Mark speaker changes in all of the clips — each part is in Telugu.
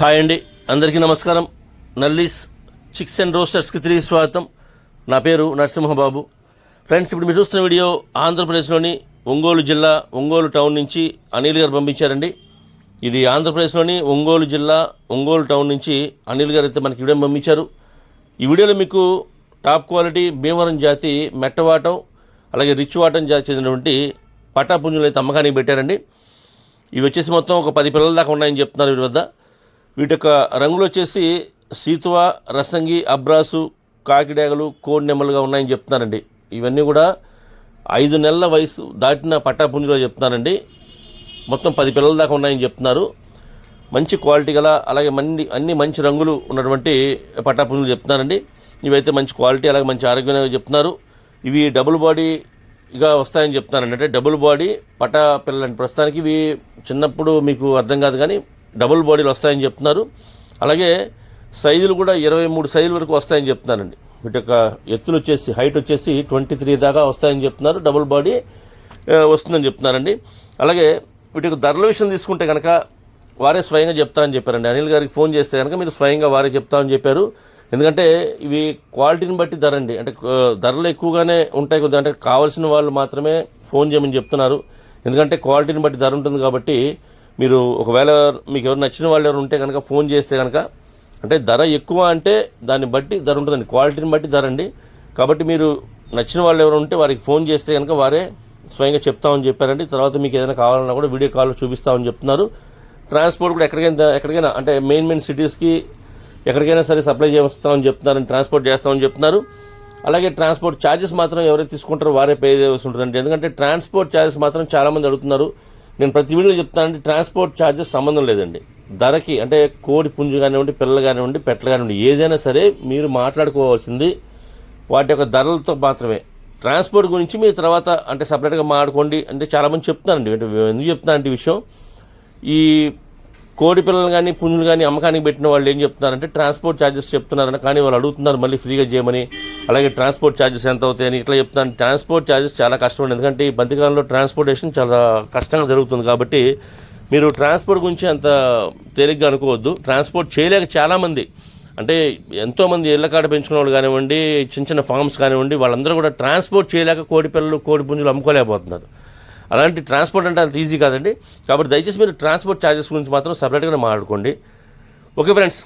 Speaker 1: హాయ్ అండి. అందరికీ నమస్కారం. నల్లీస్ చిక్స్ అండ్ రోస్టర్స్కి తిరిగి స్వాగతం. నా పేరు నరసింహబాబు. ఫ్రెండ్స్ ఇప్పుడు మీరు చూస్తున్న వీడియో ఆంధ్రప్రదేశ్లోని ఒంగోలు జిల్లా ఒంగోలు టౌన్ నుంచి అనిల్ గారు పంపించారండి. ఇది ఆంధ్రప్రదేశ్లోని ఒంగోలు జిల్లా ఒంగోలు టౌన్ నుంచి అనిల్ గారు అయితే మనకి వీడియో పంపించారు. ఈ వీడియోలో మీకు టాప్ క్వాలిటీ భీమవరం జాతి మెట్టవాటం అలాగే రిచ్ వాటం జాతి చెందినటువంటి పట్టాపుంజులు అయితే అమ్మకానికి పెట్టారండి. ఇవి వచ్చేసి మొత్తం ఒక పది పిల్లల దాకా ఉన్నాయని చెప్తున్నారు వీటి వద్ద. వీటి యొక్క రంగులు వచ్చేసి సీతువ రసంగి అబ్రాసు కాకిడేగలు కోడి నెమ్మలుగా ఉన్నాయని చెప్తున్నారండి. ఇవన్నీ కూడా ఐదు నెలల వయసు దాటిన పట్టాపుంజులో చెప్తున్నారండి. మొత్తం పది పిల్లల దాకా ఉన్నాయని చెప్తున్నారు. మంచి క్వాలిటీ గల అలాగే మంది అన్ని మంచి రంగులు ఉన్నటువంటి పట్టాపుంజులు చెప్తున్నారండి. ఇవైతే మంచి క్వాలిటీ అలాగే మంచి ఆరోగ్యంగా చెప్తున్నారు. ఇవి డబుల్ బాడీ ఇక వస్తాయని చెప్తున్నారండి. అంటే డబుల్ బాడీ పటా పిల్లలండి. ప్రస్తుతానికి ఇవి చిన్నప్పుడు మీకు అర్థం కాదు కానీ డబుల్ బాడీలు వస్తాయని చెప్తున్నారు. అలాగే సైజులు కూడా ఇరవై మూడు సైజుల వరకు వస్తాయని చెప్తున్నానండి వీటి యొక్క ఎత్తులు వచ్చేసి హైట్ వచ్చేసి ట్వంటీ త్రీ దాకా వస్తాయని చెప్తున్నారు. డబుల్ బాడీ వస్తుందని చెప్తున్నారండి. అలాగే వీటి యొక్క ధరల విషయం తీసుకుంటే కనుక వారే స్వయంగా చెప్తా అని చెప్పారండి. అనిల్ గారికి ఫోన్ చేస్తే కనుక మీరు స్వయంగా వారే చెప్తామని చెప్పారు. ఎందుకంటే ఇవి క్వాలిటీని బట్టి ధర అండి అంటే ధరలు ఎక్కువగానే ఉంటాయి కొద్దిగా. అంటే కావాల్సిన వాళ్ళు మాత్రమే ఫోన్ చేయమని చెప్తున్నారు. ఎందుకంటే క్వాలిటీని బట్టి ధర ఉంటుంది కాబట్టి మీరు ఒకవేళ మీకు ఎవరు నచ్చిన వాళ్ళు ఎవరు ఉంటే కనుక ఫోన్ చేస్తే కనుక అంటే ధర ఎక్కువ అంటే దాన్ని బట్టి ధర ఉంటుందండి. క్వాలిటీని బట్టి ధర అండి కాబట్టి మీరు నచ్చిన వాళ్ళు ఎవరు ఉంటే వారికి ఫోన్ చేస్తే కనుక వారే స్వయంగా చెప్తామని చెప్పారండి. తర్వాత మీకు ఏదైనా కావాలన్నా కూడా వీడియో కాల్ చూపిస్తామని చెప్తున్నారు. ట్రాన్స్పోర్ట్ కూడా ఎక్కడికైనా ఎక్కడికైనా అంటే మెయిన్ మెయిన్ సిటీస్కి ఎక్కడికైనా సరే సప్లై చేస్తామని చెప్తున్నారని ట్రాన్స్పోర్ట్ చేస్తామని చెప్తున్నారు. అలాగే ట్రాన్స్పోర్ట్ ఛార్జెస్ మాత్రం ఎవరైతే తీసుకుంటారో వారే పే చేయవలసి ఉంటుందండి. ఎందుకంటే ట్రాన్స్పోర్ట్ ఛార్జెస్ మాత్రం చాలామంది అడుగుతున్నారు. నేను ప్రతి వీడియోలో చెప్తానంటే ట్రాన్స్పోర్ట్ ఛార్జెస్ సంబంధం లేదండి. ధరకి అంటే కోడి పుంజు కానివ్వండి పిల్లలు కానివ్వండి పెట్టలు కానివ్వండి ఏదైనా సరే మీరు మాట్లాడుకోవాల్సింది వాటి యొక్క ధరలతో మాత్రమే. ట్రాన్స్పోర్ట్ గురించి మీరు తర్వాత అంటే సపరేట్గా మాట్లాడుకోండి అంటే చాలామంది చెప్తానండి అంటే ఎందుకు చెప్తానంటే విషయం. ఈ కోడి పిల్లలు కానీ పుంజులు కానీ అమ్మకానికి పెట్టిన వాళ్ళు ఏం చెప్తున్నారంటే ట్రాన్స్పోర్ట్ ఛార్జెస్ చెప్తున్నారని కానీ వాళ్ళు అడుగుతున్నారు మళ్ళీ ఫ్రీగా చేయమని. అలాగే ట్రాన్స్పోర్ట్ ఛార్జెస్ ఎంత అవుతాయని ఇట్లా చెప్తాను ట్రాన్స్పోర్ట్ ఛార్జెస్ చాలా కష్టం ఎందుకంటే ఈ మధ్యకాలంలో ట్రాన్స్పోర్టేషన్ చాలా కష్టంగా జరుగుతుంది కాబట్టి మీరు ట్రాన్స్పోర్ట్ గురించి అంత తేలిగ్గా అనుకోవద్దు. ట్రాన్స్పోర్ట్ చేయలేక చాలామంది అంటే ఎంతోమంది ఇళ్ళకాడ పెంచుకునే వాళ్ళు కానివ్వండి చిన్న చిన్న ఫార్మ్స్ కానివ్వండి వాళ్ళందరూ కూడా ట్రాన్స్పోర్ట్ చేయలేక కోడి పిల్లలు కోడి పుంజులు అమ్ముకోలేకపోతున్నారు. అలాంటి ట్రాన్స్పోర్ట్ అంటే అంత ఈజీ కాదండి. కాబట్టి దయచేసి మీరు ట్రాన్స్పోర్ట్ ఛార్జెస్ గురించి మాత్రం సపరేట్గానే మాట్లాడుకోండి. ఓకే ఫ్రెండ్స్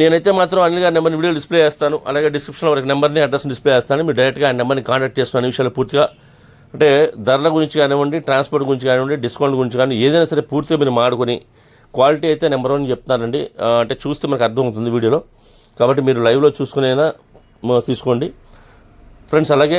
Speaker 1: నేనైతే మాత్రం అనిల్ గారి నెంబర్ని వీడియో డిస్ప్లే చేస్తాను. అలాగే డిస్క్రిప్షన్లో వరకు నెంబర్ని అడ్రస్ డిస్ప్లే చేస్తాను. మీరు డైరెక్ట్గా ఆ నెంబర్ని కాంటాక్ట్ చేస్తున్న విషయాలు పూర్తిగా అంటే ధరల గురించి కానివ్వండి ట్రాన్స్పోర్ట్ గురించి కానివ్వండి డిస్కౌంట్ గురించి కానీ ఏదైనా సరే పూర్తిగా మీరు మాడుకొని క్వాలిటీ అయితే నెంబర్ వన్ చెప్తానండి అంటే చూస్తే మనకు అర్థమవుతుంది వీడియోలో. కాబట్టి మీరు లైవ్లో చూసుకునేనా తీసుకోండి. ఫ్రెండ్స్ అలాగే